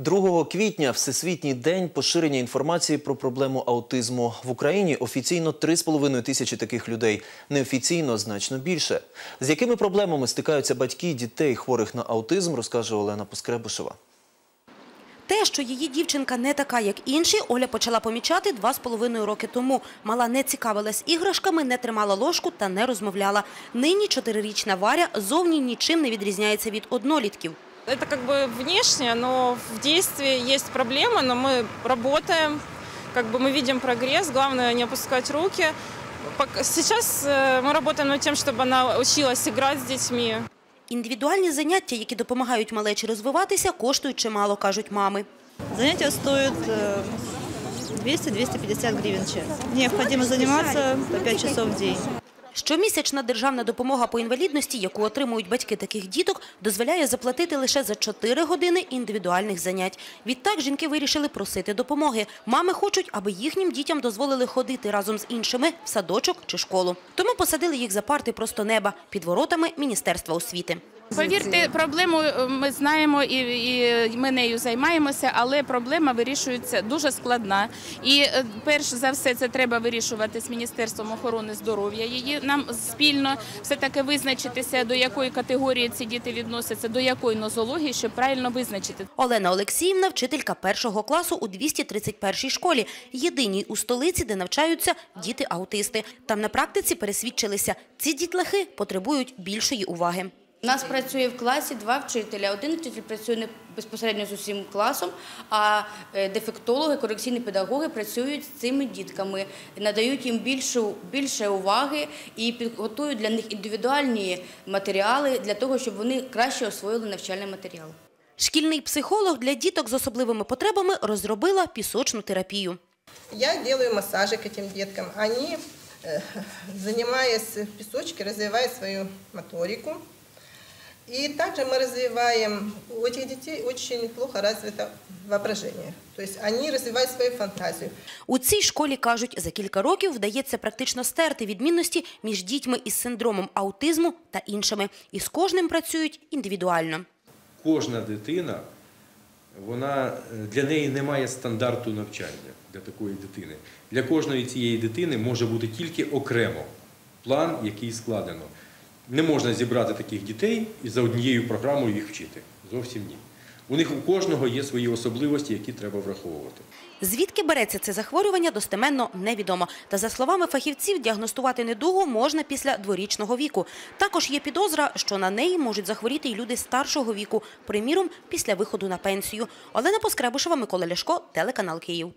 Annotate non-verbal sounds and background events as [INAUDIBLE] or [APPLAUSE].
2 квітня Всесвітній день поширення інформації про проблему аутизму. В Україні офіційно 3,5 тисячі таких людей, неофіційно значно більше. З якими проблемами стикаються батьки дітей, хворих на аутизм, розкаже Олена Поскребушева. Те, що її дівчинка не така, як інші, Оля почала помічати два з половиною роки тому. Мала не цікавилась іграшками, не тримала ложку та не розмовляла. Нині чотирирічна Варя зовні нічим не відрізняється від однолітків. Это как бы внешне, но в действии есть проблемы, но мы работаем, как бы мы видим прогресс, главное не опускать руки. Пок- Сейчас э, мы работаем над тем, чтобы она училась играть с детьми. Індивідуальні заняття, які допомагають малечі розвиватися, коштують чимало, кажуть мами. Занятия стоят э, 200-250 гривен в час. Необходимо заниматься по 5 часов в день. Щомісячна державна допомога по інвалідності, яку отримують батьки таких діток, дозволяє заплатити лише за 4 години індивідуальних занять. Відтак жінки вирішили просити допомоги. Мами хочуть, аби їхнім дітям дозволили ходити разом з іншими в садочок чи школу. Тому посадили їх за парти просто неба під воротами Міністерства освіти. Повірте, проблему е, ми знаємо і, і ми нею займаємося, але проблема вирішується дуже складна. І е, перш за все це треба вирішувати з Міністерством охорони здоров'я. Її нам спільно все таки визначитися, до якої категорії ці діти відносяться, до якої нозології, щоб правильно визначити. Олена Олексіївна – вчителька першого класу у 231-й школі, єдиній у столиці, де навчаються діти-аутисти. Там на практиці пересвідчилися – ці дітлахи потребують більшої уваги. У нас працює в класі два вчителя. Один вчитель працює не безпосередньо з усім класом, а е, дефектологи, корекційні педагоги працюють з цими дітками, надають їм більшу, більше уваги і підготують для них індивідуальні матеріали для того, щоб вони краще освоїли навчальний матеріал. Шкільний психолог для діток з особливими потребами розробила пісочну терапію. Я делаю массажик этим деткам. Они, э, [LAUGHS] занимаясь в песочке, развивают свою моторику. И также мы развиваем, у этих детей очень плохо развито воображение. То есть они развивают свою фантазию. У цій школі, кажуть, за кілька років вдається практично стерти відмінності між дітьми із синдромом аутизму та іншими. І з кожним працюють індивідуально. кожна дитина, вона для неї немає стандарту навчання для такої дитини. Для кожної цієї дитини може бути тільки окремо план, який складено. Не можна зібрати таких дітей і за однією програмою їх вчити. Зовсім ні. У них у кожного є свої особливості, які треба враховувати. Звідки береться це захворювання, достеменно невідомо. Та за словами фахівців, діагностувати недугу можна після дворічного віку. Також є підозра, що на неї можуть захворіти й люди старшого віку, приміром, після виходу на пенсію. Олена Поскребушева, Микола Ляшко, телеканал Київ.